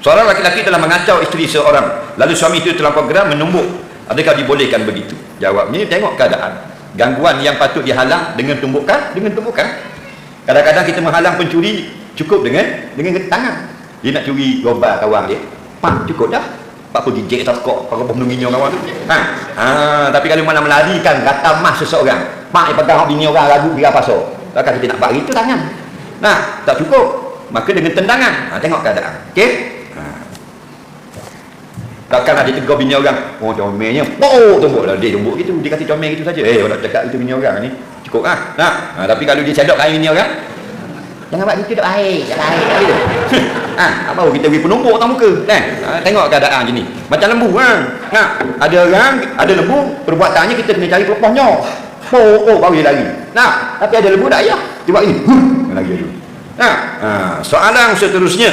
Seorang laki-laki telah mengacau isteri seorang. Lalu suami itu terlampau geram menumbuk. Adakah dibolehkan begitu? Jawabnya, tengok keadaan. Gangguan yang patut dihalang dengan tumbukan, dengan tumbukan. Kadang-kadang kita menghalang pencuri cukup dengan dengan tangan. Dia nak curi gobal kawan dia. Pak, cukup dah. Pak pergi jek takok, pak apa menunginya kawan tu. Ha. ha. tapi kalau mana melarikan kata mas seseorang, pak yang pegang bini orang lagu dia pasal. Takkan kita nak bagi itu tangan. Nah, tak cukup. Maka dengan tendangan. Ha, tengok keadaan. Okey? Ha. Takkan ada tegur bini orang. Oh, comelnya. Oh, tumbuk lah. Dia tumbuk gitu. Dia kata comel gitu saja. Eh, orang cakap itu bini orang ni. Cukup lah. Nah, ha, tapi kalau dia cedok kain bini orang, Jangan buat gitu dah baik, dah baik tak ha, apa baru kita beri penumbuk atas muka. Kan? Ha, tengok keadaan je ni. Macam lembu ha. ha. Ada orang, ada lembu, perbuatannya kita kena cari pelepahnya. Oh, oh, baru dia lari. Nah, tapi ada lembu dah ya. Dia buat ini. Huh, lagi dulu. Nah, ha, soalan seterusnya